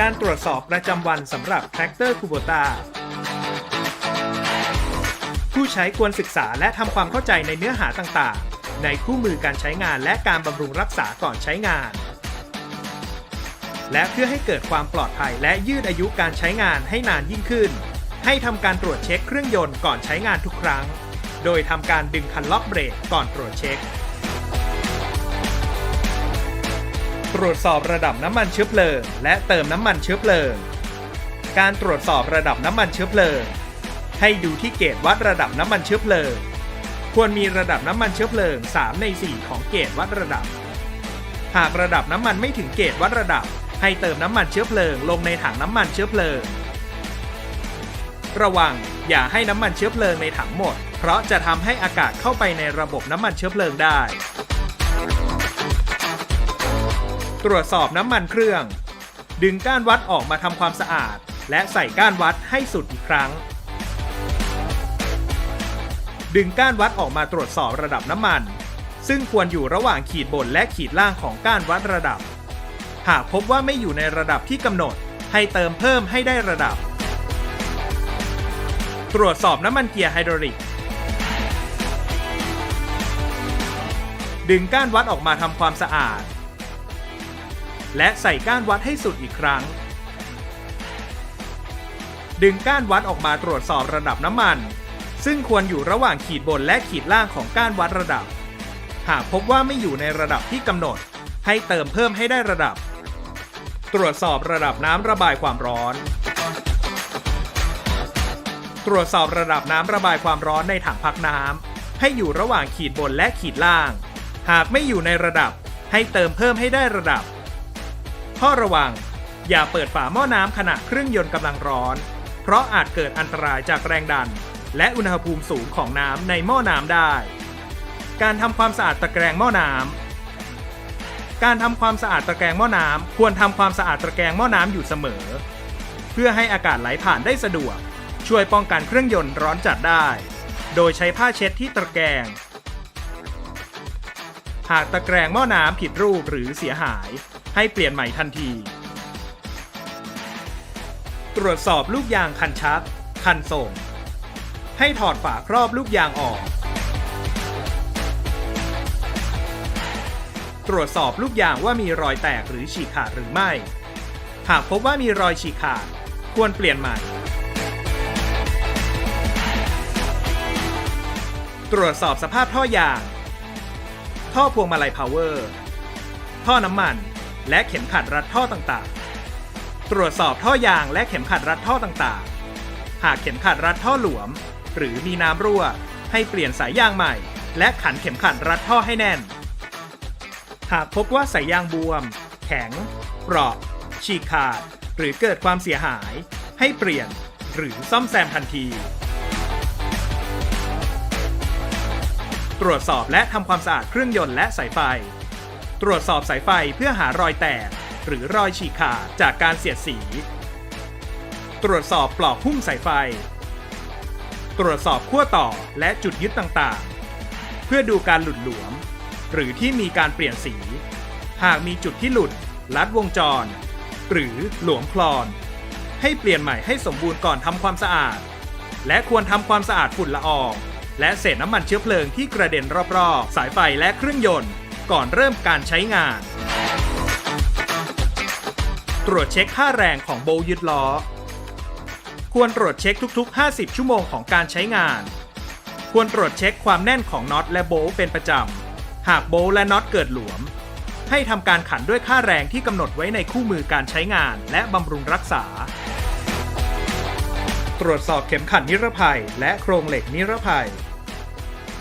การตรวจสอบประจำวันสำหรับแท็กเตอร์คูโบตาผู้ใช้ควรศึกษาและทำความเข้าใจในเนื้อหาต่างๆ ในคู่มือการใช้งานและการบำรุงรักษาก่อนใช้งาน และเพื่อให้เกิดความปลอดภัยและยืดอายุการใช้งานให้นานยิ่งขึ้น ให้ทำการตรวจเช็คเครื่องยนต์ก่อนใช้งานทุกครั้ง โดยทำการดึงคันล็อกเบรกก่อนตรวจเช็ค ตรวจสอบระดับน้ำมันเชื้อเพลิง และเติมน้ำมันเชื้อเพลิง การตรวจสอบระดับน้ำมันเชื้อเพลิง ให้ดูที่เกจวัดระดับน้ำมันเชื้อเพลิง ควรมีระดับน้ำมันเชื้อเพลิง 3 ใน 4 ของเกจวัดระดับ หากระดับน้ำมันไม่ถึงเกจวัดระดับ ให้เติมน้ำมันเชื้อเพลิง ลงในถังน้ำมันเชื้อเพลิง ระวังอย่าให้น้ำมันเชื้อเพลิงในถังหมด เพราะจะทำให้อากาศเข้าไปในระบบน้ำมันเชื้อเพลิงได้ ตรวจสอบน้ำมันเครื่อง ดึงก้านวัดออกมาทำความสะอาด และใส่ก้านวัดให้สุดอีกครั้ง ดึงก้านวัดออกมาตรวจสอบระดับน้ำมัน ซึ่งควรอยู่ระหว่างขีดบนและขีดล่างของก้านวัดระดับ หากพบว่าไม่อยู่ในระดับที่กำหนด ให้เติมเพิ่มให้ได้ระดับ ตรวจสอบน้ำมันเกียร์ไฮดรอลิกดึงก้านวัดออกมาทำความสะอาด และใส่ก้านวัดให้สุดอีกครั้ง ดึงก้านวัดออกมาตรวจสอบระดับน้ำมัน ซึ่งควรอยู่ระหว่างขีดบนและขีดล่างของก้านวัดระดับ หากพบว่าไม่อยู่ในระดับที่กำหนด ให้เติมเพิ่มให้ได้ระดับ ตรวจสอบระดับน้ำระบายความร้อน ตรวจสอบระดับน้ำระบายความร้อนในถังพักน้ำให้อยู่ระหว่างขีดบนและขีดล่าง หากไม่อยู่ในระดับให้เติมเพิ่มให้ได้ระดับ ข้อระวัง อย่าเปิดฝาหม้อน้ำขณะเครื่องยนต์กำลังร้อน เพราะอาจเกิดอันตรายจากแรงดัน และอุณหภูมิสูงของน้ำในหม้อน้ำได้ การทำความสะอาดตะแกรงหม้อน้ำการทำความสะอาดตะแกรงหม้อน้ำควรทำความสะอาดตะแกรงหม้อน้ำอยู่เสมอ เพื่อให้อากาศไหลผ่านได้สะดวก ช่วยป้องกันเครื่องยนต์ร้อนจัดได้ โดยใช้ผ้าเช็ดที่ตะแกรงหากตะแกรงหม้อน้ำผิดรูปหรือเสียหาย ให้เปลี่ยนใหม่ทันที ตรวจสอบลูกยางคันชัก คันส่ง ให้ถอดฝาครอบลูกยางออก ตรวจสอบลูกยางว่ามีรอยแตกหรือฉีกขาดหรือไม่ หากพบว่ามีรอยฉีกขาด ควรเปลี่ยนใหม่ ตรวจสอบสภาพท่อยาง ท่อพวงมาลัยพาวเวอร์ ท่อน้ำมัน และเข็มขัดรัดท่อต่างๆ ตรวจสอบท่อยางและเข็มขัดรัดท่อต่างๆ หากเข็มขัดรัดท่อหลวม หรือมีน้ำรั่ว ให้เปลี่ยนสายยางใหม่ และขันเข็มขัดรัดท่อให้แน่น หากพบว่าสายยางบวม แข็งเปราะ ฉีกขาด หรือเกิดความเสียหาย ให้เปลี่ยนหรือซ่อมแซมทันที ตรวจสอบและทำความสะอาดเครื่องยนต์และสายไฟ ตรวจสอบสายไฟเพื่อหารอยแตก หรือรอยฉีกขาดจากการเสียดสี ตรวจสอบปลอกหุ้มสายไฟ ตรวจสอบขั้วต่อและจุดยึดต่างๆ เพื่อดูการหลุดหลวม หรือที่มีการเปลี่ยนสี หากมีจุดที่หลุด ลัดวงจร หรือหลวมคลอน ให้เปลี่ยนใหม่ให้สมบูรณ์ก่อนทำความสะอาด และควรทำความสะอาดฝุ่นละอองและเศษน้ำมันเชื้อเพลิงที่กระเด็นรอบๆ สายไฟและเครื่องยนต์ ก่อนเริ่มการใช้งาน ตรวจเช็คค่าแรงของโบยึดล้อ ควรตรวจเช็คทุกๆ 50 ชั่วโมงของการใช้งาน ควรตรวจเช็คความแน่นของน็อตและโบเป็นประจำ หากโบและน็อตเกิดหลวม ให้ทำการขันด้วยค่าแรงที่กำหนดไว้ในคู่มือการใช้งานและบำรุงรักษา ตรวจสอบเข็มขัดนิรภัย และโครงเหล็กนิรภัย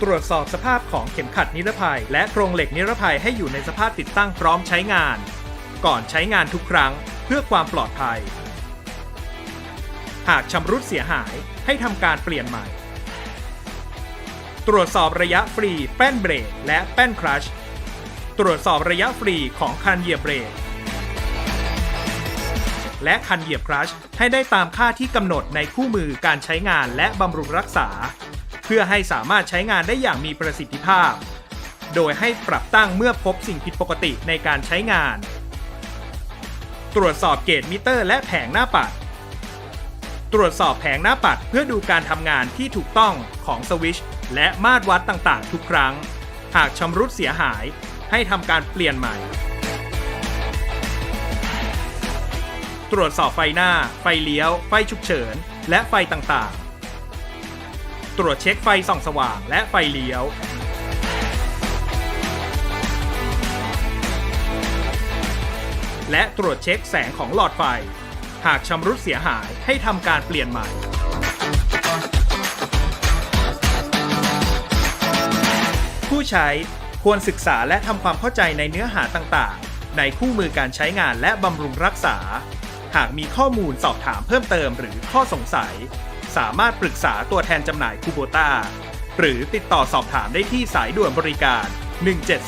ตรวจสอบสภาพของเข็มขัดนิรภัย และโครงเหล็กนิรภัยให้อยู่ในสภาพติดตั้งพร้อมใช้งาน ก่อนใช้งานทุกครั้งเพื่อความปลอดภัย หากชำรุดเสียหายให้ทำการเปลี่ยนใหม่ ตรวจสอบระยะฟรีแป้นเบรกและแป้นคลัชตรวจสอบระยะฟรีของคันเหยียบเบรกและคันเหยียบคลัชให้ได้ตามค่าที่กำหนดในคู่มือการใช้งานและบำรุงรักษา พื่อให้สามารถใช้งานได้อย่างมีประสิทธิภาพ โดยให้ปรับตั้งเมื่อพบสิ่งผิดปกติในการใช้งาน ตรวจสอบเกจมิเตอร์และแผงหน้าปัด ตรวจสอบแผงหน้าปัดเพื่อดูการทำงานที่ถูกต้องของสวิชและมาตรวัดต่างๆ ทุกครั้ง หากชำรุดเสียหายให้ทำการเปลี่ยนใหม่ ตรวจสอบไฟหน้า ไฟเลี้ยว ไฟฉุกเฉิน และไฟต่างๆ ตรวจเช็คไฟส่องสว่างและไฟเลี้ยว และตรวจเช็คแสงของหลอดไฟ หากชำรุดเสียหายให้ทำการเปลี่ยนใหม่ ผู้ใช้ควรศึกษาและทำความเข้าใจในเนื้อหาต่างๆ ในคู่มือการใช้งานและบำรุงรักษา หากมีข้อมูลสอบถามเพิ่มเติมหรือข้อสงสัย สามารถปรึกษาตัวแทนจำหน่ายคูโบต้าหรือติดต่อสอบถามได้ที่สายด่วนบริการ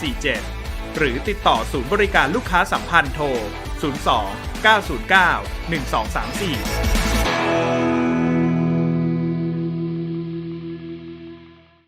1747 หรือติดต่อศูนย์บริการลูกค้าสัมพันธ์โทร 02 909 1234